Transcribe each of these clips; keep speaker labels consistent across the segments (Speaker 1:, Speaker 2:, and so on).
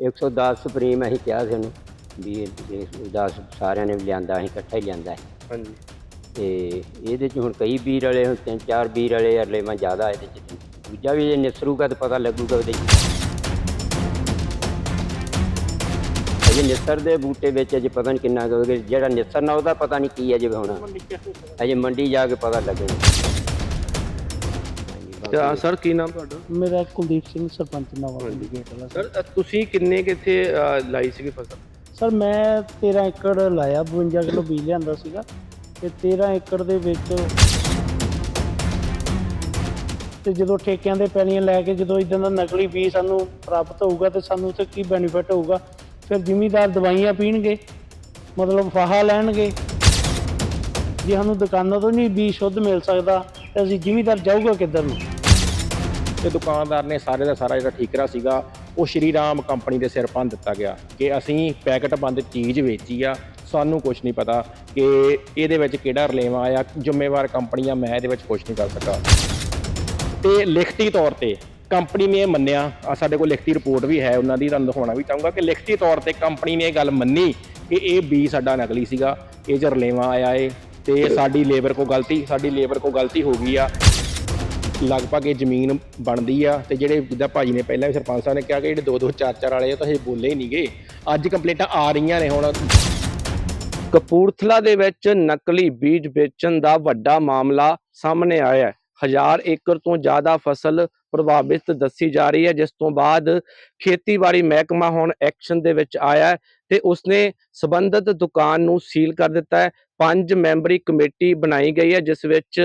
Speaker 1: 110 supreme ਅਸੀਂ ਕਿਹਾ ਸੀ ਉਹਨੂੰ ਵੀ ਇਹ 10 ਸਾਰਿਆਂ ਨੇ ਲਿਆਂਦਾ ਅਸੀਂ ਇਕੱਠਾ ਹੀ ਲਿਆਂਦਾ ਹੈ।
Speaker 2: ਹਾਂਜੀ।
Speaker 1: ਤੇ ਇਹਦੇ ਚ ਹੁਣ ਕਈ ਵੀਰ ਵਾਲੇ ਹੁਣ ਤਿੰਨ ਚਾਰ ਵੀਰ ਵਾਲੇ ਅਰਲੇ ਮੈਂ ਜ਼ਿਆਦਾ ਇਹਦੇ ਚ ਦੂਜਾ ਵੀ ਜੇ ਨਿਸਰੂਗਾ ਤਾਂ ਪਤਾ ਲੱਗੂਗਾ ਉਹਦੇ ਅਜੇ ਨਿਸਰ ਦੇ ਬੂਟੇ ਵਿੱਚ ਅਜੇ ਪਤਾ ਨਹੀਂ ਕਿੰਨਾ ਕੁ ਜਿਹੜਾ ਨਿਸਰ ਨਾ ਉਹਦਾ ਪਤਾ ਨਹੀਂ ਕੀ ਅਜੇ ਹੋਣਾ। ਅਜੇ ਮੰਡੀ ਜਾ ਕੇ ਪਤਾ ਲੱਗਣਾ। ਹਾਂਜੀ,
Speaker 2: ਤਾਂ ਸਰ ਕੀ ਨਾਮ ਤੁਹਾਡਾ?
Speaker 3: ਮੇਰਾ ਕੁਲਦੀਪ ਸਿੰਘ ਸਰਪੰਚ ਨਵਾਂ ਪਿੰਡ ਗੇਟ ਵਾਲਾ।
Speaker 2: ਸਰ ਅ, ਤੁਸੀਂ ਕਿੰਨੇ ਕਿੱਥੇ ਲਾਈ ਸੀਗੀ ਫਸਲ?
Speaker 3: ਸਰ ਮੈਂ 13 ਏਕੜ ਲਾਇਆ 52 ਕਿਲੋ ਬੀਜ ਲਿਆਂਦਾ ਸੀਗਾ ਤੇ 13 ਏਕੜ ਦੇ ਵਿੱਚ ਤੇ ਜਦੋਂ ਠੇਕਿਆਂ ਦੇ ਪੈਲੀਆਂ ਲੈ ਕੇ ਜਦੋਂ ਇਦਾਂ ਦਾ ਨਕਲੀ ਬੀਜ ਸਾਨੂੰ ਪ੍ਰਾਪਤ ਹੋਊਗਾ ਤੇ ਸਾਨੂੰ ਤੇ ਕੀ ਬੈਨੀਫਿਟ ਹੋਊਗਾ ਫਿਰ ਜ਼ਿਮੀਦਾਰ ਦਵਾਈਆਂ ਪੀਣਗੇ ਮਤਲਬ ਫਾਹਾ ਲੈਣਗੇ। ਜੇ ਸਾਨੂੰ ਦੁਕਾਨਾਂ ਤੋਂ ਨਹੀਂ ਬੀਜ ਸ਼ੁੱਧ ਮਿਲ ਸਕਦਾ ਤੇ ਅਸੀਂ ਜ਼ਿਮੀਦਾਰ ਜਾਊਗਾ ਕਿੱਧਰ ਨੂੰ?
Speaker 4: ਤੇ ਦੁਕਾਨਦਾਰ ਨੇ ਸਾਰੇ ਦਾ ਸਾਰਾ ਜਿਹੜਾ ਠੀਕਰਾ ਸੀਗਾ, ਉਹ ਸ਼੍ਰੀ ਰਾਮ ਕੰਪਨੀ ਦੇ ਸਿਰ ਪੰਨ ਦਿੱਤਾ ਗਿਆ ਕਿ ਅਸੀਂ ਪੈਕਟ ਬੰਦ ਚੀਜ਼ ਵੇਚੀ ਆ। ਸਾਨੂੰ ਕੁਝ ਨਹੀਂ ਪਤਾ ਕਿ ਇਹਦੇ ਵਿੱਚ ਕਿਹੜਾ ਰਲੇਵਾ ਆਇਆ, ਜ਼ਿੰਮੇਵਾਰ ਕੰਪਨੀ ਆ, ਮੈਂ ਇਹਦੇ ਵਿੱਚ ਕੁਝ ਨਹੀਂ ਕਰ ਸਕਾਂ ਤੇ ਲਿਖਤੀ ਤੌਰ ਤੇ ਕੰਪਨੀ ਨੇ ਇਹ ਮੰਨਿਆ ਆ ਸਾਡੇ ਕੋਲ ਲਿਖਤੀ ਰਿਪੋਰਟ ਵੀ ਹੈ, ਉਹਨਾਂ ਦੀ ਤੁਹਾਨੂੰ ਦਿਖਾਉਣਾ ਵੀ ਚਾਹੂੰਗਾ ਕਿ ਲਿਖਤੀ ਤੌਰ ਤੇ ਕੰਪਨੀ ਨੇ ਇਹ ਗੱਲ ਮੰਨੀ ਕਿ ਇਹ ਬੀ ਸਾਡਾ ਨਕਲੀ ਸੀਗਾ, ਇਹ 'ਚ ਰਲੇਵਾ ਆਇਆ ਏ ਤੇ ਸਾਡੀ ਲੇਬਰ ਕੋ ਗਲਤੀ, ਸਾਡੀ ਲੇਬਰ ਕੋ ਗਲਤੀ ਹੋ ਗਈ ਆ। ਲਗਭਗ ਇਹ ਜ਼ਮੀਨ ਬਣਦੀ ਆ ਤੇ ਜਿਹੜੇ ਜਿੱਦਾਂ ਭਾਜੀ ਨੇ ਪਹਿਲਾਂ ਵੀ ਸਰਪੰਚ ਸਾਹਿਬ ਨੇ ਕਿਹਾ ਕਿ ਜਿਹੜੇ ਦੋ ਦੋ ਚਾਰ ਚਾਰ ਵਾਲੇ ਆ, ਤਾਂ ਇਹ ਬੋਲੇ ਹੀ ਨਹੀਂਗੇ ਅੱਜ ਕੰਪਲੇਂਟਾਂ ਆ ਰਹੀਆਂ ਨੇ ਹੁਣ।
Speaker 2: ਕਪੂਰਥਲਾ ਦੇ ਵਿੱਚ ਨਕਲੀ ਬੀਜ ਵੇਚਣ ਦਾ ਵੱਡਾ ਮਾਮਲਾ ਸਾਹਮਣੇ ਆਇਆ ਹੈ। ਹਜ਼ਾਰ ਏਕੜ ਤੋਂ ਜ਼ਿਆਦਾ ਫਸਲ ਪ੍ਰਭਾਵਿਤ ਦੱਸੀ ਜਾ ਰਹੀ ਹੈ, ਜਿਸ ਤੋਂ ਬਾਅਦ ਖੇਤੀਬਾੜੀ ਮਹਿਕਮਾ ਹੁਣ ਐਕਸ਼ਨ ਦੇ ਵਿੱਚ ਆਇਆ ਤੇ ਉਸਨੇ ਸਬੰਧਤ ਦੁਕਾਨ ਨੂੰ ਸੀਲ ਕਰ ਦਿੱਤਾ ਹੈ। ਪੰਜ ਮੈਂਬਰੀ ਕਮੇਟੀ ਬਣਾਈ ਗਈ ਹੈ, ਜਿਸ ਵਿੱਚ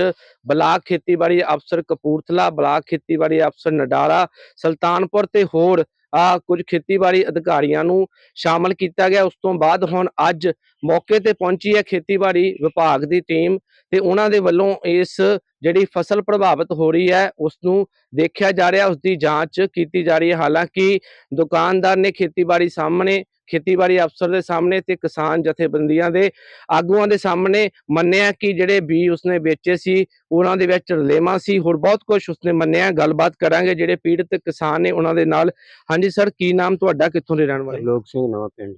Speaker 2: ਬਲਾਕ ਖੇਤੀਬਾੜੀ ਅਫਸਰ ਕਪੂਰਥਲਾ, ਬਲਾਕ ਖੇਤੀਬਾੜੀ ਅਫਸਰ ਨਡਾਲਾ, ਸੁਲਤਾਨਪੁਰ ਤੇ ਹੋਰ ਆ ਕੁਝ ਖੇਤੀਬਾੜੀ ਅਧਿਕਾਰੀਆਂ ਨੂੰ ਸ਼ਾਮਲ ਕੀਤਾ ਗਿਆ। ਉਸ ਤੋਂ ਬਾਅਦ ਹੁਣ ਅੱਜ ਮੌਕੇ ਤੇ ਪਹੁੰਚੀ ਹੈ ਖੇਤੀਬਾੜੀ ਵਿਭਾਗ ਦੀ ਟੀਮ ਤੇ ਉਹਨਾਂ ਦੇ ਵੱਲੋਂ ਇਸ ਜਿਹੜੀ ਫਸਲ ਪ੍ਰਭਾਵਿਤ ਹੋ ਰਹੀ ਹੈ ਉਸ ਨੂੰ ਦੇਖਿਆ ਜਾ ਰਿਹਾ ਉਸ ਦੀ ਜਾਂਚ ਕੀਤੀ ਜਾ ਰਹੀ ਹੈ। ਹਾਲਾਂਕਿ ਦੁਕਾਨਦਾਰ ਨੇ ਖੇਤੀਬਾੜੀ ਸਾਹਮਣੇ ਖੇਤੀਬਾੜੀ ਅਫਸਰ ਦੇ ਸਾਹਮਣੇ ਤੇ ਕਿਸਾਨ ਜਥੇਬੰਦੀਆਂ ਦੇ ਆਗੂਆਂ ਦੇ ਸਾਹਮਣੇ ਮੰਨਿਆ ਕਿ ਜਿਹੜੇ ਬੀ ਉਸਨੇ ਵੇਚੇ ਸੀ ਉਹਨਾਂ ਦੇ ਵਿੱਚ ਰਲੇਮਾ ਸੀ। ਹੋਰ ਬਹੁਤ ਕੁਝ ਉਸਨੇ ਮੰਨਿਆ ਗੱਲਬਾਤ ਕਰਾਂਗੇ। ਜਿਹੜੇ ਪੀੜਤ ਕਿਸਾਨ ਨੇ ਉਹਨਾਂ ਦੇ ਨਾਲ। ਹਾਂਜੀ ਸਰ ਕੀ ਨਾਮ ਤੁਹਾਡਾ? ਕਿੱਥੋਂ ਦੇ ਰਹਿਣ ਵਾਲੇ?
Speaker 1: ਲੋਕ ਸਿੰਘ ਨਵਾਂ ਪਿੰਡ।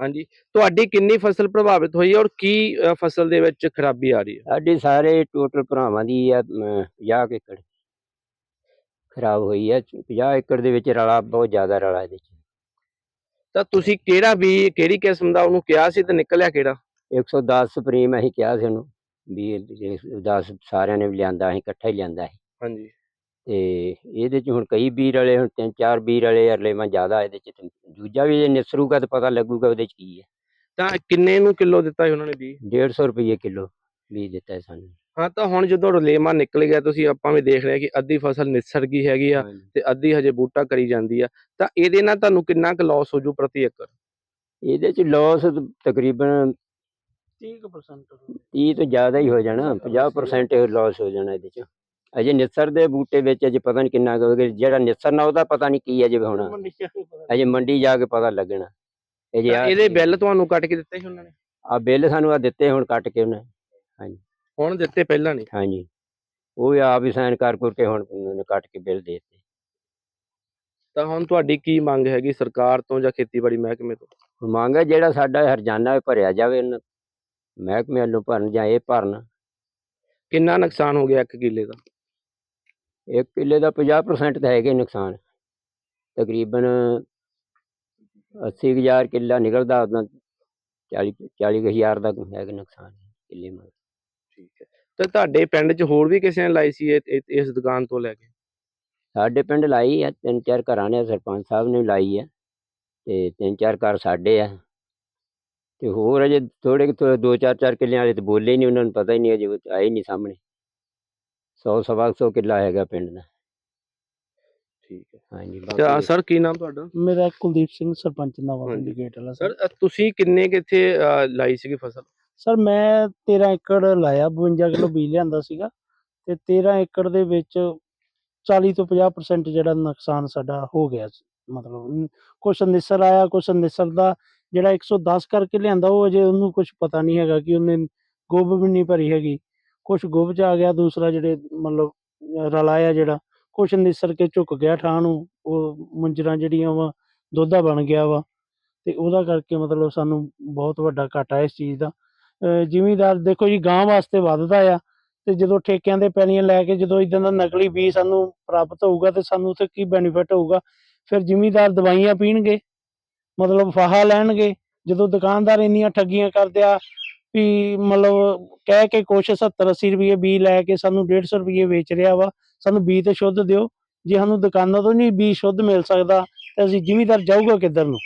Speaker 2: ਹਾਂਜੀ। ਤੁਹਾਡੀ ਕਿੰਨੀ ਫਸਲ ਪ੍ਰਭਾਵਿਤ ਹੋਈ ਹੈ ਔਰ ਕੀ ਫਸਲ ਦੇ ਵਿੱਚ ਖਰਾਬੀ ਆ ਰਹੀ ਹੈ?
Speaker 1: ਸਾਡੇ ਸਾਰੇ ਟੋਟਲ ਭਰਾਵਾਂ ਦੀ ਆ 50 ਏਕੜ ਖਰਾਬ ਹੋਈ ਹੈ। 50 ਏਕੜ ਦੇ ਵਿੱਚ ਰਲਾ ਬਹੁਤ ਜ਼ਿਆਦਾ ਰਲਾ ਇਹਦੇ ਚ।
Speaker 2: ਤਾਂ ਤੁਸੀਂ ਕਿਹੜਾ ਵੀ ਕਿਹੜੀ ਕਿਸਮ ਦਾ ਉਹਨੂੰ ਕਿਹਾ ਸੀ ਤੇ ਨਿਕਲਿਆ ਕਿਹੜਾ?
Speaker 1: 110 ਸੁਪਰੀਮ ਅਸੀਂ ਕਿਹਾ ਸੀ ਉਹਨੂੰ ਵੀ 10 ਸਾਰਿਆਂ ਨੇ ਲਿਆਂਦਾ ਅਸੀਂ ਇਕੱਠਾ ਹੀ ਲਿਆਂਦਾ ਹੈ
Speaker 2: ਹਾਂਜੀ।
Speaker 1: ਤੇ ਇਹਦੇ ਚ ਹੁਣ ਕਈ ਵੀਰ ਵਾਲੇ ਹੁਣ ਤਿੰਨ ਚਾਰ ਵੀਰ ਵਾਲੇ ਅਰਲੇ ਮੈਂ ਜ਼ਿਆਦਾ ਇਹਦੇ ਚ ਤੇ ਦੂਜਾ ਵੀ ਜੇ ਨਿਸਰੂਗਾ ਤਾਂ ਪਤਾ ਲੱਗੂਗਾ ਉਹਦੇ ਚ ਕੀ ਹੈ।
Speaker 2: ਤਾਂ ਕਿੰਨੇ ਨੂੰ ਕਿਲੋ ਦਿੱਤਾ ਸੀ ਉਹਨਾਂ ਨੇ ਵੀ
Speaker 1: 150 ਰੁਪਏ ਕਿਲੋ ਬੀਜ ਦਿੱਤਾ ਸਾਨੂੰ।
Speaker 2: ਹਾਂ ਤਾਂ ਹੁਣ ਜਦੋਂ ਰਲੇਮਾ ਨਿਕਲ ਗਿਆ ਤੁਸੀਂ ਆਪਾਂ ਵੀ ਦੇਖ ਰਹੇ ਕਿ ਅੱਧੀ ਫਸਲ ਨਿਸਰ ਗਈ ਹੈਗੀ ਆ
Speaker 1: ਹਾਂਜੀ।
Speaker 2: ਤੇ ਅੱਧੀ ਹਜੇ ਬੂਟਾ ਕਰੀ ਜਾਂਦੀ ਆ ਤਾਂ ਇਹਦੇ ਨਾਲ ਤੁਹਾਨੂੰ ਕਿੰਨਾ ਕੁ ਲਾਸ ਹੋ ਜੂ ਪ੍ਰਤੀ ਏਕੜ?
Speaker 1: ਇਹਦੇ ਚ ਲਾਸ ਤਕਰੀਬਨ
Speaker 3: 30%
Speaker 1: 30 ਤੋਂ ਜ਼ਿਆਦਾ ਹੀ ਹੋ ਜਾਣਾ 50% ਲਾਸ ਹੋ ਜਾਣਾ ਇਹਦੇ ਚ। ਅਜੇ ਨਿਸਰ ਦੇ ਬੂਟੇ ਵਿੱਚ ਅਜੇ ਪਤਾ ਨਹੀਂ ਕਿੰਨਾ ਕੁ ਜਿਹੜਾ ਨਿਸਰ ਨਾ ਉਹਦਾ ਪਤਾ ਨਹੀਂ ਕੀ ਅਜੇ ਹੋਣਾ। ਅਜੇ ਮੰਡੀ ਜਾ ਕੇ ਪਤਾ ਲੱਗਣਾ।
Speaker 2: ਤਾਂ ਇਹਦੇ ਬਿੱਲ ਤੁਹਾਨੂੰ ਕੱਟ ਕੇ ਦਿੱਤੇ ਸੀ ਉਹਨਾਂ ਨੇ?
Speaker 1: ਆ ਬਿੱਲ ਸਾਨੂੰ ਆ ਦਿੱਤੇ ਹੁਣ ਕੱਟ ਕੇ ਉਹਨੇ।
Speaker 2: ਹੁਣ ਦਿੱਤੇ ਪਹਿਲਾਂ ਨਹੀਂ
Speaker 1: ਹਾਂਜੀ। ਉਹ ਵੀ ਆਪ ਹੀ ਸਾਈਨ ਕਰ ਕੁਰ ਕੇ ਹੁਣ ਉਹਨੇ ਕੱਟ ਕੇ ਬਿੱਲ ਦੇ ਦਿੱਤੇ।
Speaker 2: ਤਾਂ ਹੁਣ ਤੁਹਾਡੀ ਕੀ ਮੰਗ ਹੈਗੀ ਸਰਕਾਰ ਤੋਂ ਜਾਂ ਖੇਤੀਬਾੜੀ ਮਹਿਕਮੇ ਤੋਂ?
Speaker 1: ਮੰਗ ਹੈ ਜਿਹੜਾ ਸਾਡਾ ਹਰਜਾਨਾ ਭਰਿਆ ਜਾਵੇ ਇਹਨਾਂ ਮਹਿਕਮੇ ਵੱਲੋਂ ਭਰਨ ਜਾਂ ਇਹ ਭਰਨ।
Speaker 2: ਕਿੰਨਾ ਨੁਕਸਾਨ ਹੋ ਗਿਆ ਇੱਕ ਕਿੱਲੇ ਦਾ?
Speaker 1: ਇੱਕ ਕਿੱਲੇ ਦਾ 50% ਤਾਂ ਹੈਗੇ ਨੁਕਸਾਨ। ਤਕਰੀਬਨ 80000 ਕਿੱਲਾ ਨਿਕਲਦਾ ਉਦੋਂ 40 40000 ਦਾ ਹੈਗਾ ਨੁਕਸਾਨ ਕਿੱਲੇ ਮਾ
Speaker 2: ਠੀਕ ਹੈ। ਤੇ ਤੁਹਾਡੇ ਪਿੰਡ 'ਚ ਹੋਰ ਵੀ ਕਿਸੇ ਨੇ ਲਾਈ ਸੀ ਇਹ- ਇਹ- ਇਸ ਦੁਕਾਨ ਤੋਂ ਲੈ ਕੇ?
Speaker 1: ਸਾਡੇ ਪਿੰਡ ਲਾਈ ਆ ਤਿੰਨ ਚਾਰ ਘਰਾਂ ਨੇ ਸਰਪੰਚ ਸਾਹਿਬ ਨੇ ਲਾਈ ਆ ਤੇ ਤਿੰਨ ਚਾਰ ਘਰ ਸਾਡੇ ਆ। ਤੇ ਹੋਰ ਅਜੇ ਥੋੜੇ ਕੁ ਦੋ ਚਾਰ ਚਾਰ ਕਿੱਲਿਆਂ ਵਾਲੇ ਤੇ ਬੋਲੇ ਹੀ ਨਹੀਂ ਉਹਨਾਂ ਨੂੰ ਪਤਾ ਹੀ ਨਹੀਂ ਅਜੇ ਉਹ ਆਏ ਨਹੀਂ ਸਾਹਮਣੇ। 100 ਸਵਾ ਕੁ ਸੌ ਕਿੱਲਾ ਹੈਗਾ ਪਿੰਡ ਦਾ।
Speaker 2: ਠੀਕ ਹੈ।
Speaker 1: ਹਾਂਜੀ
Speaker 2: ਤਾਂ
Speaker 1: ਬਾਕੀ
Speaker 2: ਸਰ ਕੀ ਨਾਮ ਤੁਹਾਡਾ?
Speaker 3: ਮੇਰਾ ਕੁਲਦੀਪ ਸਿੰਘ ਸਰਪੰਚ ਨਵਾਂ ਪਿੰਡ
Speaker 2: ਹਾਂਜੀ।
Speaker 3: ਗੇਟ ਵਾਲਾ
Speaker 2: ਸਰ। ਅ, ਤੁਸੀਂ ਕਿੰਨੇ ਕਿੱਥੇ ਲਾਈ ਸੀਗੀ ਫਸਲ?
Speaker 3: ਸਰ, ਮੈਂ 13 ਏਕੜ ਲਾਇਆ 52 ਕਿਲੋ ਬੀਜ ਲਿਆਂਦਾ ਸੀਗਾ ਤੇ 13 ਏਕੜ ਦੇ ਵਿੱਚ 40 ਤੋਂ 50% ਜਿਹੜਾ ਨੁਕਸਾਨ ਸਾਡਾ ਹੋ ਗਿਆ ਸੀ। ਮਤਲਬ ਕੁਛ ਨਿਸਰ ਆਇਆ, ਕੁਛ ਨਿਸਰ ਦਾ ਜਿਹੜਾ 110 ਕਰਕੇ ਲਿਆਂਦਾ, ਉਹ ਅਜੇ ਉਹਨੂੰ ਕੁਝ ਪਤਾ ਨਹੀਂ ਹੈਗਾ ਕਿ ਉਹਨੇ ਗੁੱਬ ਵੀ ਨਹੀਂ ਭਰੀ ਹੈਗੀ। ਕੁਛ ਗੁੱਬ ਚ ਆ ਗਿਆ, ਦੂਸਰਾ ਜਿਹੜੇ ਮਤਲਬ ਅਹ ਰਲਾਇਆ ਜਿਹੜਾ, ਕੁਛ ਨਿਸਰ ਕੇ ਝੁਕ ਗਿਆ ਠਾਹ ਨੂੰ, ਉਹ ਮੁੰਜਰਾਂ ਜਿਹੜੀਆਂ ਵਾ, ਦੋਧਾ ਬਣ ਗਿਆ ਵਾ। ਤੇ ਉਹਦਾ ਕਰਕੇ ਮਤਲਬ ਸਾਨੂੰ ਬਹੁਤ ਵੱਡਾ ਘਾਟਾ ਇਸ ਚੀਜ਼ ਦਾ। ਜ਼ਿਮੀਂਦਾਰ ਦੇਖੋ ਜੀ ਗਾਂ ਵਾਸਤੇ ਵੱਧਦਾ ਆ ਤੇ ਜਦੋਂ ਠੇਕਿਆਂ ਦੇ ਪੈਲੀਆਂ ਲੈ ਕੇ ਜਦੋਂ ਇਦਾਂ ਦਾ ਨਕਲੀ ਬੀਜ ਸਾਨੂੰ ਪ੍ਰਾਪਤ ਹੋਊਗਾ ਤੇ ਸਾਨੂੰ ਉੱਥੇ ਕੀ ਬੈਨੀਫਿਟ ਹੋਊਗਾ, ਫਿਰ ਜ਼ਿਮੀਂਦਾਰ ਦਵਾਈਆਂ ਪੀਣਗੇ, ਮਤਲਬ ਫਾਹਾ ਲੈਣਗੇ। ਜਦੋਂ ਦੁਕਾਨਦਾਰ ਇੰਨੀਆਂ ਠੱਗੀਆਂ ਕਰਦੇ ਆ ਵੀ ਮਤਲਬ ਕਹਿ ਕੇ ਕੁਛ 70 80 ਰੁਪਏ ਬੀਜ ਲੈ ਕੇ ਸਾਨੂੰ 150 ਰੁਪਏ ਵੇਚ ਰਿਹਾ ਵਾ, ਸਾਨੂੰ ਬੀ ਤੇ ਸ਼ੁੱਧ ਦਿਓ। ਜੇ ਸਾਨੂੰ ਦੁਕਾਨਾਂ ਤੋਂ ਨਹੀਂ ਬੀ ਸ਼ੁੱਧ ਮਿਲ ਸਕਦਾ, ਤੇ ਅਸੀਂ ਜਿਮੀਦਾਰ ਜਾਊਗਾ ਕਿੱਧਰ ਨੂੰ?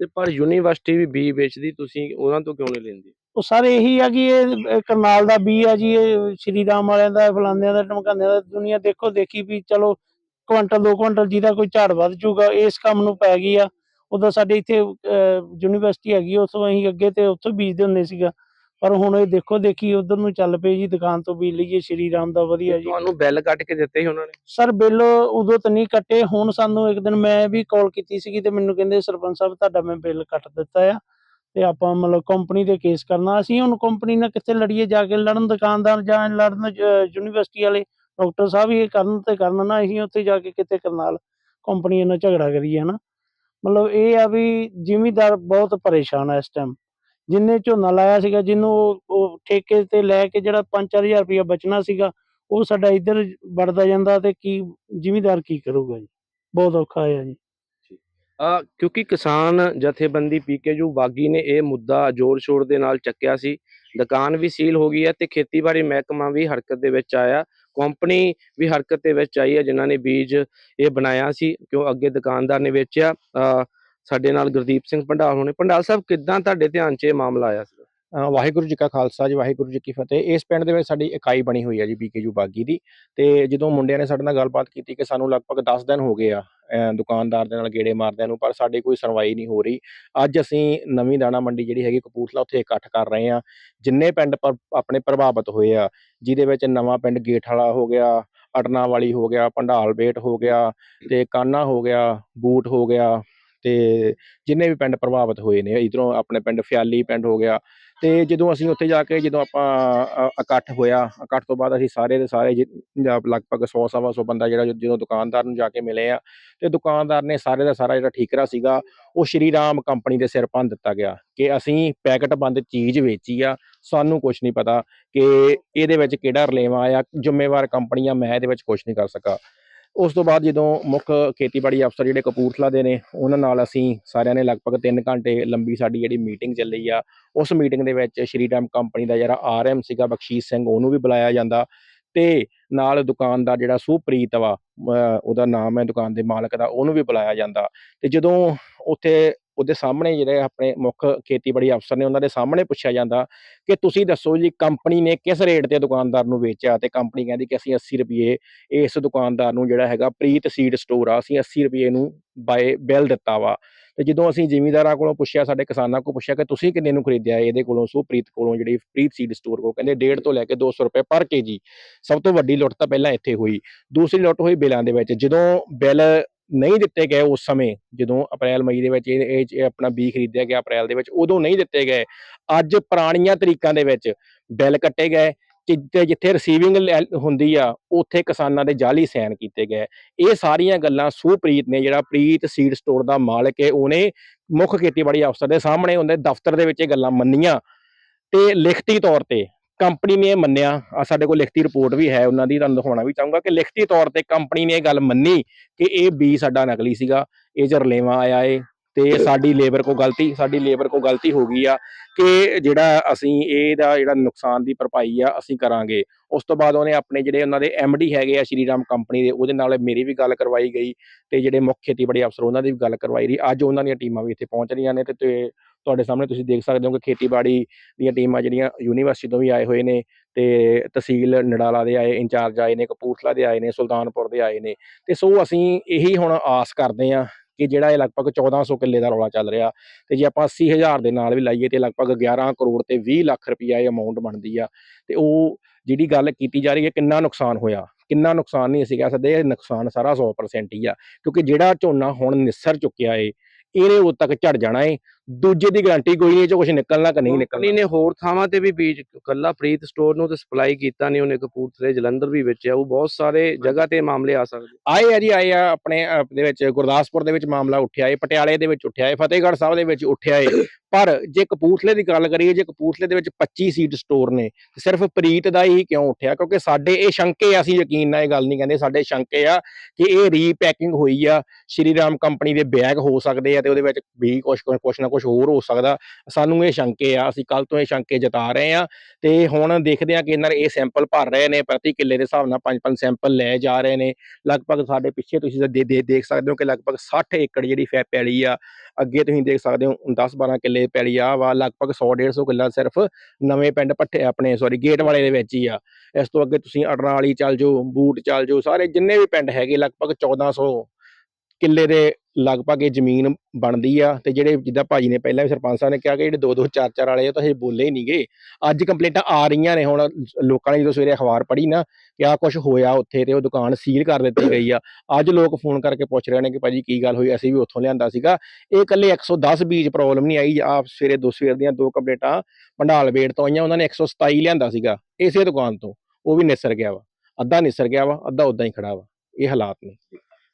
Speaker 2: ਤੇ ਪਰ ਯੂਨੀਵਰਸਿਟੀ ਵੀ ਬੀ ਵੇਚਦੀ, ਤੁਸੀਂ ਉਹਨਾਂ ਤੋਂ ਕਿਉਂ ਨਹੀਂ ਲੈਂਦੇ?
Speaker 3: ਉਹ ਸਾਰੇ ਇਹੀ ਆ ਕਿ ਇਹ ਕਰਨਾਲ ਦਾ ਬੀ ਆ ਜੀ ਇਹ ਸ਼੍ਰੀ ਰਾਮ ਵਾਲਿਆਂ ਦਾ ਫਲਾਨਿਆਂ ਦਾ ਢਮਕਾਨਿਆਂ ਦਾ ਦੁਨੀਆ ਦੇਖੋ ਦੇਖੀ ਵੀ ਚਲੋ ਕੁਆਂਟਲ ਦੋ ਕੁਆਂਟਲ ਜਿਹਦਾ ਕੋਈ ਝਾੜ ਵੱਧ ਜੂਗਾ ਇਸ ਕੰਮ ਨੂੰ ਪੈ ਗਈ ਆ। ਉਦੋਂ ਸਾਡੇ ਇੱਥੇ ਯੂਨੀਵਰਸਿਟੀ ਹੈਗੀ ਉੱਥੋਂ ਅਸੀਂ ਅੱਗੇ ਤੇ ਉੱਥੋਂ ਬੀਜਦੇ ਹੁੰਦੇ ਸੀਗਾ। ਪਰ ਹੁਣ ਇਹ ਦੇਖੋ ਦੇਖੀ ਉਧਰ ਨੂੰ ਚੱਲ ਪਏ ਜੀ ਦੁਕਾਨ ਤੋਂ ਬੀਜ ਲਈਏ ਸ਼੍ਰੀ ਰਾਮ ਦਾ ਵਧੀਆ ਜੀ।
Speaker 2: ਤੁਹਾਨੂੰ ਬਿੱਲ ਕੱਟ ਕੇ ਦਿੱਤੇ ਸੀ ਉਹਨਾਂ ਨੇ?
Speaker 3: ਸਰ ਬਿੱਲ ਉਦੋਂ ਤਾਂ ਨਹੀਂ ਕੱਟੇ ਹੁਣ ਸਾਨੂੰ ਇੱਕ ਦਿਨ ਮੈਂ ਵੀ ਕਾਲ ਕੀਤੀ ਸੀਗੀ ਤੇ ਮੈਨੂੰ ਕਹਿੰਦੇ ਸਰਪੰਚ ਸਾਹਿਬ ਤੁਹਾਡਾ ਮੈਂ ਬਿੱਲ ਕੱਟ ਦਿੱਤਾ ਆ। ਤੇ ਆਪਾਂ ਮਤਲਬ ਕੰਪਨੀ ਦੇ ਕੇਸ ਕਰਨਾ। ਅਸੀਂ ਹੁਣ ਕੰਪਨੀ ਨਾਲ ਕਿੱਥੇ ਲੜੀਏ? ਜਾ ਕੇ ਲੜਨ ਦੁਕਾਨਦਾਰ ਜਾਂ ਲੜਨ ਯੂਨੀਵਰਸਿਟੀ ਵਾਲੇ ਡਾਕਟਰ ਸਾਹਿਬ ਇਹ ਕਰਨ ਤੇ ਕਰਨ ਨਾ, ਅਸੀਂ ਉੱਥੇ ਜਾ ਕੇ ਕਿਤੇ ਕਰਨਾਲ। ਕੰਪਨੀ ਨਾਲ ਝਗੜਾ ਕਰੀਏ, ਹਨਾ? ਮਤਲਬ ਇਹ ਆ ਵੀ ਜ਼ਿਮੀਦਾਰ ਬਹੁਤ ਪਰੇਸ਼ਾਨ ਆ ਇਸ ਟਾਈਮ ਜਿੰਨੇ ਝੋਨਾ ਲਾਇਆ ਸੀਗਾ, ਜਿਹਨੂੰ ਉਹ- ਠੇਕੇ ਤੇ ਲੈ ਕੇ ਜਿਹੜਾ 5-4000 ਰੁਪਇਆ ਬਚਣਾ ਸੀਗਾ, ਉਹ ਸਾਡਾ ਇੱਧਰ ਵੜਦਾ ਜਾਂਦਾ ਤੇ ਕੀ ਜ਼ਿਮੀਦਾਰ ਕੀ ਕਰੂਗਾ ਜੀ? ਬਹੁਤ ਔਖਾ ਹੈ ਜੀ।
Speaker 2: ਕਿਉਂਕਿ ਕਿਸਾਨ ਜਥੇਬੰਦੀ ਪੀਕੇਯੂ ਬਾਗੀ ਨੇ ਇਹ ਮੁੱਦਾ ਜ਼ੋਰ ਸ਼ੋਰ ਦੇ ਨਾਲ ਚੱਕਿਆ ਸੀ। ਦੁਕਾਨ ਵੀ ਸੀਲ ਹੋ ਗਈ ਹੈ ਤੇ ਖੇਤੀਬਾੜੀ ਮਹਿਕਮਾ ਵੀ ਹਰਕਤ ਦੇ ਵਿੱਚ ਆਇਆ। ਕੰਪਨੀ ਵੀ ਹਰਕਤ ਦੇ ਵਿੱਚ ਆਈ ਹੈ, ਜਿਨ੍ਹਾਂ ਨੇ ਬੀਜ ਇਹ ਬਣਾਇਆ ਸੀ, ਕਿਉਂ ਅੱਗੇ ਦੁਕਾਨਦਾਰ ਨੇ ਵੇਚਿਆ। ਸਾਡੇ ਨਾਲ ਗੁਰਦੀਪ ਸਿੰਘ ਭੰਡਾਲ ਹੋਣੇ। ਭੰਡਾਲ ਸਾਹਿਬ, ਕਿੱਦਾਂ ਤੁਹਾਡੇ ਧਿਆਨ 'ਚ ਇਹ ਮਾਮਲਾ ਆਇਆ ਸੀ?
Speaker 4: ਵਾਹਿਗੁਰੂ ਜੀ ਕਾ ਖਾਲਸਾ ਜੀ, ਵਾਹਿਗੁਰੂ ਜੀ ਕੀ ਫਤਿਹ। ਇਸ ਪਿੰਡ ਦੇ ਵਿੱਚ ਸਾਡੀ ਇਕਾਈ ਬਣੀ ਹੋਈ ਹੈ ਜੀ ਬੀਕੇਯੂ ਬਾਗੀ ਦੀ। ਤੇ ਜਦੋਂ ਮੁੰਡਿਆਂ ਨੇ ਸਾਡੇ ਨਾਲ ਗੱਲਬਾਤ ਕੀਤੀ ਕਿ ਸਾਨੂੰ ਲਗਭਗ 10 ਦਿਨ ਹੋ ਗਏ ਆ ਦੁਕਾਨਦਾਰ ਦੇ ਨਾਲ ਗੇੜੇ ਮਾਰਦਿਆਂ ਨੂੰ, ਪਰ ਸਾਡੀ ਕੋਈ ਸੁਣਵਾਈ ਨਹੀਂ ਹੋ ਰਹੀ। ਅੱਜ ਅਸੀਂ ਨਵੀਂ ਦਾਣਾ ਮੰਡੀ ਜਿਹੜੀ ਹੈਗੀ, ਕਪੂਰਥਲਾ ਉੱਥੇ ਇਕੱਠ ਕਰ ਰਹੇ ਆ ਜਿੰਨੇ ਪਿੰਡ ਪਰ ਆਪਣੇ ਪ੍ਰਭਾਵਿਤ ਹੋਏ ਆ, ਜਿਹਦੇ ਵਿੱਚ ਨਵਾਂ ਪਿੰਡ ਗੇਠ ਵਾਲਾ ਹੋ ਗਿਆ ਅਟਨਾ ਵਾਲੀ ਹੋ ਗਿਆ ਭੰਡਾਲ ਬੇਟ ਹੋ ਗਿਆ, ਤੇ ਕਾਨਾ ਹੋ ਗਿਆ, ਬੂਟ ਹੋ ਗਿਆ, ਤੇ ਜਿੰਨੇ ਵੀ ਪਿੰਡ ਪ੍ਰਭਾਵਿਤ ਹੋਏ ਨੇ, ਇਧਰੋਂ ਆਪਣੇ ਪਿੰਡ ਫਿਆਲੀ ਪਿੰਡ ਹੋ ਗਿਆ ਤੇ ਜਦੋਂ ਅਸੀਂ ਉੱਥੇ ਜਾ ਕੇ ਜਦੋਂ ਆਪਾਂ ਇਕੱਠ ਹੋਇਆ, ਇਕੱਠ ਤੋਂ ਬਾਅਦ ਅਸੀਂ ਸਾਰੇ ਦੇ ਸਾਰੇ ਜਿ- ਜਾਂ ਲਗਭਗ 100 ਸਵਾ 100 ਬੰਦਾ ਜਿਹੜਾ ਜਦੋਂ ਦੁਕਾਨਦਾਰ ਨੂੰ ਜਾ ਕੇ ਮਿਲੇ ਆ, ਤੇ ਦੁਕਾਨਦਾਰ ਨੇ ਸਾਰੇ ਦਾ ਸਾਰਾ ਜਿਹੜਾ ਠੀਕਰਾ ਸੀਗਾ, ਉਹ ਸ਼੍ਰੀ ਰਾਮ ਕੰਪਨੀ ਦੇ ਸਿਰ ਭੰਨ ਦਿੱਤਾ ਗਿਆ ਕਿ ਅਸੀਂ ਪੈਕਟ ਬੰਦ ਚੀਜ਼ ਵੇਚੀ ਆ, ਸਾਨੂੰ ਕੁਝ ਨਹੀਂ ਪਤਾ ਕਿ ਇਹਦੇ ਵਿੱਚ ਕਿਹੜਾ ਰਲੇਵਾ ਆ ਜ਼ਿੰਮੇਵਾਰ ਕੰਪਨੀਆਂ ਮੈਂ ਇਹਦੇ ਵਿੱਚ ਕੁਝ ਨਹੀਂ ਕਰ ਸਕਾ ਉਸ ਤੋਂ ਬਾਅਦ ਜਦੋਂ ਮੁੱਖ ਖੇਤੀਬਾੜੀ ਅਫਸਰ ਜਿਹੜੇ ਕਪੂਰਥਲਾ ਦੇ ਨੇ, ਉਹਨਾਂ ਨਾਲ ਅਸੀਂ ਸਾਰਿਆਂ ਨੇ ਲਗਭਗ 3 ਘੰਟੇ ਲੰਬੀ ਸਾਡੀ ਜਿਹੜੀ ਮੀਟਿੰਗ ਚੱਲੀ ਆ। ਉਸ ਮੀਟਿੰਗ ਦੇ ਵਿੱਚ ਸ਼੍ਰੀ ਰਾਮ ਕੰਪਨੀ ਦਾ ਜਿਹੜਾ ਆਰਐਮ ਸੀਗਾ ਬਖਸ਼ੀਸ਼ ਸਿੰਘ, ਉਹਨੂੰ ਵੀ ਬੁਲਾਇਆ ਜਾਂਦਾ ਤੇ ਨਾਲ ਦੁਕਾਨਦਾਰ ਜਿਹੜਾ ਸੁਪ੍ਰੀਤ ਵਾ ਉਹਦਾ ਨਾਮ ਹੈ ਦੁਕਾਨ ਦੇ ਮਾਲਕ ਦਾ, ਉਹਨੂੰ ਵੀ ਬੁਲਾਇਆ ਜਾਂਦਾ। ਤੇ ਜਦੋਂ ਉੱਥੇ ਉਹਦੇ ਸਾਹਮਣੇ ਜਿਹੜੇ ਆਪਣੇ ਮੁੱਖ ਖੇਤੀਬਾੜੀ ਅਫਸਰ ਨੇ, ਉਹਨਾਂ ਦੇ ਸਾਹਮਣੇ ਪੁੱਛਿਆ ਜਾਂਦਾ ਕਿ ਤੁਸੀਂ ਦੱਸੋ ਜੀ, ਕੰਪਨੀ ਨੇ ਕਿਸ ਰੇਟ ਤੇ ਦੁਕਾਨਦਾਰ ਨੂੰ ਵੇਚਿਆ? ਤੇ ਕੰਪਨੀ ਕਹਿੰਦੀ ਕਿ ਅਸੀਂ 80 ਰੁਪਏ ਇਸ ਦੁਕਾਨਦਾਰ ਨੂੰ ਜਿਹੜਾ ਹੈਗਾ ਪ੍ਰੀਤ ਸੀਡ ਸਟੋਰ ਆ, ਅਸੀਂ 80 ਰੁਪਏ ਨੂੰ ਬਾਏ ਬਿੱਲ ਦਿੱਤਾ ਵਾ। ਤੇ ਜਦੋਂ ਅਸੀਂ ਜ਼ਿਮੀਂਦਾਰਾਂ ਕੋਲੋਂ ਪੁੱਛਿਆ, ਸਾਡੇ ਕਿਸਾਨਾਂ ਕੋਲ ਪੁੱਛਿਆ ਕਿ ਤੁਸੀਂ ਕਿੰਨੇ ਨੂੰ ਖਰੀਦਿਆ? ਇਹਦੇ ਕੋਲੋਂ ਸੁਪ੍ਰੀਤ ਕੋਲੋਂ ਜਿਹੜੀ ਪ੍ਰੀਤ ਸੀਡ ਸਟੋਰ ਕੋਲ ਕਹਿੰਦੇ 1.5 ਤੋਂ ਲੈ ਕੇ 200 ਰੁਪਏ ਪਰ ਕੇਜੀ ਸਭ ਤੋਂ ਵੱਡੀ ਲੁੱਟ ਤਾਂ ਪਹਿਲਾਂ ਇੱਥੇ ਹੋਈ। ਦੂਸਰੀ ਲੁੱਟ ਹੋਈ ਬਿੱਲਾਂ ਦੇ ਵਿੱਚ। ਜਦੋਂ ਬਿੱਲ ਨਹੀਂ ਦਿੱਤੇ ਗਏ ਉਸ ਸਮੇਂ, ਜਦੋਂ ਅਪ੍ਰੈਲ, ਮਈ ਦੇ ਵਿੱਚ ਇਹ ਇਹ ਆਪਣਾ ਬੀ ਖਰੀਦਿਆ ਗਿਆ ਅਪ੍ਰੈਲ ਦੇ ਵਿੱਚ, ਉਦੋਂ ਨਹੀਂ ਦਿੱਤੇ ਗਏ। ਅੱਜ ਪੁਰਾਣੀਆਂ ਤਰੀਕਾਂ ਦੇ ਵਿੱਚ ਬਿੱਲ ਕੱਟੇ ਗਏ। ਜਿੱਥੇ ਜਿੱਥੇ ਰਿਸੀਵਿੰਗ ਹੁੰਦੀ ਆ, ਉੱਥੇ ਕਿਸਾਨਾਂ ਦੇ ਜਾਲੀ ਸਾਈਨ ਕੀਤੇ ਗਏ। ਇਹ ਸਾਰੀਆਂ ਗੱਲਾਂ ਸੁਪ੍ਰੀਤ ਨੇ, ਜਿਹੜਾ ਪ੍ਰੀਤ ਸੀਡ ਸਟੋਰ ਦਾ ਮਾਲਕ ਹੈ ਉਹਨੇ ਮੁੱਖ ਖੇਤੀਬਾੜੀ ਅਫਸਰ ਦੇ ਸਾਹਮਣੇ ਉਹਦੇ ਦਫ਼ਤਰ ਦੇ ਵਿੱਚ ਇਹ ਗੱਲਾਂ ਮੰਨੀਆਂ ਤੇ ਲਿਖਤੀ ਤੌਰ ਤੇ ਕੰਪਨੀ ਨੇ ਇਹ ਮੰਨਿਆ। ਆ ਸਾਡੇ ਕੋਲ ਲਿਖਤੀ ਰਿਪੋਰਟ ਵੀ ਹੈ, ਉਹਨਾਂ ਦੀ ਤੁਹਾਨੂੰ ਦਿਖਾਉਣਾ ਵੀ ਚਾਹੂੰਗਾ ਕਿ ਲਿਖਤੀ ਤੌਰ ਤੇ ਕੰਪਨੀ ਨੇ ਇਹ ਗੱਲ ਮੰਨੀ ਕਿ ਇਹ ਬੀ ਸਾਡਾ ਨਕਲੀ ਸੀਗਾ, ਇਹ 'ਚ ਆਇਆ ਏ ਤੇ ਸਾਡੀ ਲੇਬਰ ਕੋ ਗਲਤੀ, ਸਾਡੀ ਲੇਬਰ ਕੋ ਗਲਤੀ ਹੋ ਗਈ ਆ ਕਿ ਜਿਹੜਾ ਅਸੀਂ ਇਹਦਾ ਜਿਹੜਾ ਨੁਕਸਾਨ ਦੀ ਭਰਪਾਈ ਆ, ਅਸੀਂ ਕਰਾਂਗੇ। ਉਸ ਤੋਂ ਬਾਅਦ ਉਹਨੇ ਆਪਣੇ ਜਿਹੜੇ ਉਹਨਾਂ ਦੇ ਡੀ ਹੈਗੇ ਆ, ਸ਼੍ਰੀ ਰਾਮ ਕੰਪਨੀ ਦੇ, ਉਹਦੇ ਨਾਲ ਮੇਰੀ ਵੀ ਗੱਲ ਕਰਵਾਈ ਗਈ ਤੇ ਜਿਹੜੇ ਮੁੱਖ ਖੇਤੀਬਾੜੀ ਅਫਸਰ ਉਹਨਾਂ ਦੀ ਵੀ ਗੱਲ ਕਰਵਾਈ ਰਹੀ। ਅੱਜ ਉਹਨਾਂ ਦੀਆਂ ਟੀਮਾਂ ਵੀ ਇੱਥੇ ਪਹੁੰਚ ਰਹੀਆਂ ਨੇ ਤੇ ਤੁਹਾਡੇ ਸਾਹਮਣੇ ਤੁਸੀਂ ਦੇਖ ਸਕਦੇ ਹੋ ਕਿ ਖੇਤੀਬਾੜੀ ਦੀਆਂ ਟੀਮਾਂ ਜਿਹੜੀਆਂ ਯੂਨੀਵਰਸਿਟੀ ਤੋਂ ਵੀ ਆਏ ਹੋਏ ਨੇ ਤੇ ਤਹਿਸੀਲ ਨਡਾਲਾ ਦੇ ਆਏ, ਇੰਚਾਰਜ ਆਏ ਨੇ, ਕਪੂਰਥਲਾ ਦੇ ਆਏ ਨੇ, ਸੁਲਤਾਨਪੁਰ ਦੇ ਆਏ ਨੇ। ਤੇ ਸੋ ਅਸੀਂ ਇਹੀ ਹੁਣ ਆਸ ਕਰਦੇ ਹਾਂ ਕਿ ਜਿਹੜਾ ਇਹ ਲਗਭਗ 1400 ਕਿੱਲੇ ਦਾ ਰੌਲਾ ਚੱਲ ਰਿਹਾ ਤੇ ਜੇ ਆਪਾਂ 80000 ਦੇ ਨਾਲ ਵੀ ਲਾਈਏ ਤੇ ਲਗਭਗ 11 ਕਰੋੜ ਤੇ 20 ਲੱਖ ਰੁਪਈਆ ਇਹ ਅਮਾਉਂਟ ਬਣਦੀ ਆ ਤੇ ਉਹ ਜਿਹੜੀ ਗੱਲ ਕੀਤੀ ਜਾ ਰਹੀ ਹੈ ਕਿੰਨਾ ਨੁਕਸਾਨ ਹੋਇਆ? ਕਿੰਨਾ ਨੁਕਸਾਨ ਨਹੀਂ ਅਸੀਂ ਕਹਿ ਸਕਦੇ, ਇਹ ਨੁਕਸਾਨ ਸਾਰਾ 100% ਹੀ ਆ ਕਿਉਂਕਿ ਜਿਹੜਾ ਝੋਨਾ ਹੁਣ ਨਿਸਰ ਚੁੱਕਿਆ ਏ, ਇਹਦੇ ਉਦ ਤੱਕ ਝੜ ਜਾਣਾ ਏ। ਦੂਜੇ ਦੀ ਗਾਰੰਟੀ ਕੋਈ ਨਹੀਂ ਇਹ 'ਚੋਂ ਕੁਝ ਨਿਕਲਣਾ ਕਿ ਨਹੀਂ
Speaker 2: ਕੰਪਨੀ
Speaker 4: ਨਿਕਲਣਾ।
Speaker 2: ਨੇ ਹੋਰ ਥਾਵਾਂ ਤੇ ਵੀ ਬੀਜ ਕੱਲਾ ਫਰੀਦ ਸਟੋਰ ਨੂੰ ਤੇ ਸਪਲਾਈ ਕੀਤਾ ਨਹੀਂ ਉਹਨੇ ਕਪੂਰਥਲੇ ਜਲੰਧਰ ਵੀ ਵੇਚਿਆ ਉਹ ਬਹੁਤ ਸਾਰੇ ਜਗ੍ਹਾ ਤੇ ਮਾਮਲੇ ਆ ਸਕਦੇ।
Speaker 4: ਆਏ ਆ ਜੀ ਆਏ ਆ ਆਪਣੇ ਅਹ, ਦੇ ਵਿੱਚ ਗੁਰਦਾਸਪੁਰ ਦੇ ਵਿੱਚ ਮਾਮਲਾ ਉੱਠਿਆ ਏ ਪਟਿਆਲੇ ਦੇ ਵਿੱਚ ਉੱਠਿਆ ਏ ਫਤਿਹਗੜ੍ਹ ਸਾਹਿਬ ਦੇ ਵਿੱਚ ਉੱਠਿਆ ਏ ਪਰ ਜੇ ਕਪੂਰਥਲੇ ਦੀ ਗੱਲ ਕਰੀਏ ਜੇ ਕਪੂਰਥਲੇ ਦੇ ਵਿੱਚ 25 ਸੀਟ ਸਟੋਰ ਨੇ ਸਿਰਫ ਪ੍ਰੀਤ ਦਾ ਹੀ ਕਿਉਂ ਉੱਠਿਆ? ਕਿਉਂਕਿ ਸਾਡੇ ਇਹ ਸ਼ੰਕੇ ਆ, ਅਸੀਂ ਯਕੀਨ ਨਾਲ ਇਹ ਗੱਲ ਨਹੀਂ ਕਹਿੰਦੇ ਸਾਡੇ ਸ਼ੰਕੇ ਆ ਕਿ ਇਹ ਰੀਪੈਕਿੰਗ ਹੋਈ ਆ ਸ਼੍ਰੀ ਰਾਮ ਕੰਪਨੀ ਦੇ ਬੈਗ ਹੋ ਸਕਦੇ ਆ ਤੇ ਉਹਦੇ ਵਿੱਚ ਵੀ ਕੁਝ ਕੁਝ ਨਾ ਕੁਝ ਹੋਰ ਹੋ ਸਕਦਾ। ਸਾਨੂੰ ਇਹ ਸ਼ੰਕੇ ਆ ਅਸੀਂ ਕੱਲ ਤੋਂ ਇਹ ਸ਼ੰਕੇ ਜਤਾ ਰਹੇ ਆ ਤੇ ਹੁਣ ਦੇਖਦੇ ਆ ਕਿ ਇਹਨਾਂ ਨੇ ਇਹ ਸੈਂਪਲ ਭਰ ਰਹੇ ਨੇ ਪ੍ਰਤੀ ਕਿੱਲੇ ਦੇ ਹਿਸਾਬ ਨਾਲ ਪੰਜ ਪੰਜ ਸੈਂਪਲ ਲੈ ਜਾ ਰਹੇ ਨੇ। ਲਗਭਗ ਸਾਡੇ ਪਿੱਛੇ ਤੁਸੀਂ ਦੇਖ ਸਕਦੇ ਹੋ ਕਿ ਲਗਭਗ 60 ਏਕੜ ਜਿਹੜੀ ਫੈ ਪੈਲੀ ਆ ਅੱਗੇ ਤੁਸੀਂ ਦੇਖ ਸਕਦੇ ਹੋ 10 12 ਕਿੱਲੇ ਪੈਲੀ ਆ ਵਾ, ਲਗਭਗ 100 150 ਕਿੱਲਾ ਸਿਰਫ ਨਵੇਂ ਪਿੰਡ ਪੱਠੇ, ਆਪਣੇ ਸੌਰੀ ਗੇਟ ਵਾਲੇ ਦੇ ਵਿੱਚ ਹੀ ਆ। ਇਸ ਤੋਂ ਅੱਗੇ ਤੁਸੀਂ ਅੜਰਾਂ ਵਾਲੀ ਚੱਲ ਜਾਓ, ਬੂਟ ਚੱਲ ਜਾਓ, ਸਾਰੇ ਜਿੰਨੇ ਵੀ ਪਿੰਡ ਹੈਗੇ, ਲਗਭਗ 1400 ਕਿੱਲੇ ਦੇ ਲਗਭਗ ਇਹ ਜ਼ਮੀਨ ਬਣਦੀ ਆ ਤੇ ਜਿਹੜੇ ਜਿੱਦਾਂ ਭਾਜੀ ਨੇ ਪਹਿਲਾਂ ਵੀ ਸਰਪੰਚ ਸਾਹਿਬ ਨੇ ਕਿਹਾ ਕਿ ਜਿਹੜੇ ਦੋ ਦੋ ਚਾਰ ਚਾਰ ਵਾਲੇ ਆ ਤਾਂ ਇਹ ਬੋਲੇ ਹੀ ਨਹੀਂਗੇ। ਅੱਜ ਕੰਪਲੇਂਟਾਂ ਆ ਰਹੀਆਂ ਨੇ, ਹੁਣ ਲੋਕਾਂ ਨੇ ਜਦੋਂ ਸਵੇਰੇ ਅਖਬਾਰ ਪੜ੍ਹੀ ਨਾ ਕਿ ਆਹ ਕੁਝ ਹੋਇਆ ਉੱਥੇ ਤੇ ਉਹ ਦੁਕਾਨ ਸੀਲ ਕਰ ਦਿੱਤੀ ਗਈ ਆ। ਅੱਜ ਲੋਕ ਫੋਨ ਕਰਕੇ ਪੁੱਛ ਰਹੇ ਨੇ ਕਿ ਭਾਜੀ ਕੀ ਗੱਲ ਹੋਈ, ਅਸੀਂ ਵੀ ਉੱਥੋਂ ਲਿਆਂਦਾ ਸੀਗਾ। ਇਹ ਇਕੱਲੇ 110 ਬੀਜ ਪ੍ਰੋਬਲਮ ਨਹੀਂ ਆਈ ਆ ਸਵੇਰੇ ਦੋ ਸਵੇਰ ਦੀਆਂ ਦੋ ਕੰਪਲੇਂਟਾਂ ਪੰਡਾਲ ਵੇੜ ਤੋਂ ਆਈਆਂ, ਉਹਨਾਂ ਨੇ 127 ਲਿਆਂਦਾ ਸੀਗਾ, ਇਸੇ ਦੁਕਾਨ ਤੋਂ। ਉਹ ਵੀ ਨਿਸਰ ਗਿਆ ਵਾ, ਅੱਧਾ ਨਿਸਰ ਗਿਆ ਵਾ, ਅੱਧਾ ਉਦਾਂ ਹੀ ਖੜਾ ਵਾ, ਇਹ ਹਾਲਾਤ ਨੇ।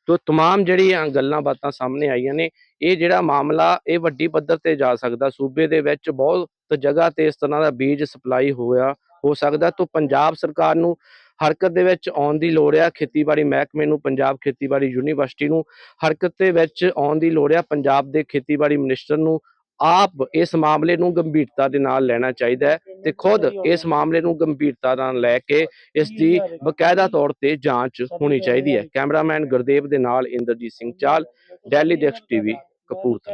Speaker 2: ਤੋ तमाम ਜਿਹੜੀਆਂ ਗੱਲਾਂ ਬਾਤਾਂ ਸਾਹਮਣੇ ਆਈਆਂ ਨੇ ਇਹ ਜਿਹੜਾ ਮਾਮਲਾ ਇਹ ਵੱਡੀ ਪੱਧਰ ਤੇ ਜਾ ਸਕਦਾ ਸੂਬੇ ਦੇ ਵਿੱਚ ਬਹੁਤ ਜਗ੍ਹਾ ਤੇ ਇਸ ਤਰ੍ਹਾਂ ਦਾ ਬੀਜ ਸਪਲਾਈ ਹੋਇਆ ਹੋ ਸਕਦਾ ਤੋਂ ਪੰਜਾਬ ਸਰਕਾਰ ਨੂੰ ਹਰਕਤ ਦੇ ਵਿੱਚ ਆਉਣ ਦੀ ਲੋੜ ਆ ਖੇਤੀਬਾੜੀ ਮਹਿਕਮੇ ਨੂੰ ਪੰਜਾਬ ਖੇਤੀਬਾੜੀ ਯੂਨੀਵਰਸਿਟੀ ਨੂੰ ਹਰਕਤ ਦੇ ਵਿੱਚ ਆਉਣ ਦੀ ਲੋੜ ਆ ਪੰਜਾਬ ਦੇ ਖੇਤੀਬਾੜੀ ਮਿਨਿਸਟਰ ਨੂੰ ਆਪ ਇਸ ਮਾਮਲੇ ਨੂੰ ਗੰਭੀਰਤਾ ਦੇ ਨਾਲ ਲੈਣਾ ਚਾਹੀਦਾ ਹੈ ਤੇ ਖੁਦ ਇਸ ਮਾਮਲੇ ਨੂੰ ਗੰਭੀਰਤਾ ਨਾਲ ਲੈ ਕੇ ਇਸ ਦੀ ਬਕਾਇਦਾ ਤੌਰ ਤੇ ਜਾਂਚ ਹੋਣੀ ਚਾਹੀਦੀ ਹੈ। ਕੈਮਰਾਮੈਨ ਗੁਰਦੇਵ ਦੇ ਨਾਲ ਇੰਦਰਜੀਤ ਸਿੰਘ ਚਾਲ ਦਿੱਲੀ ਦੇਖ ਟੀਵੀ, ਕਪੂਰਥਲਾ।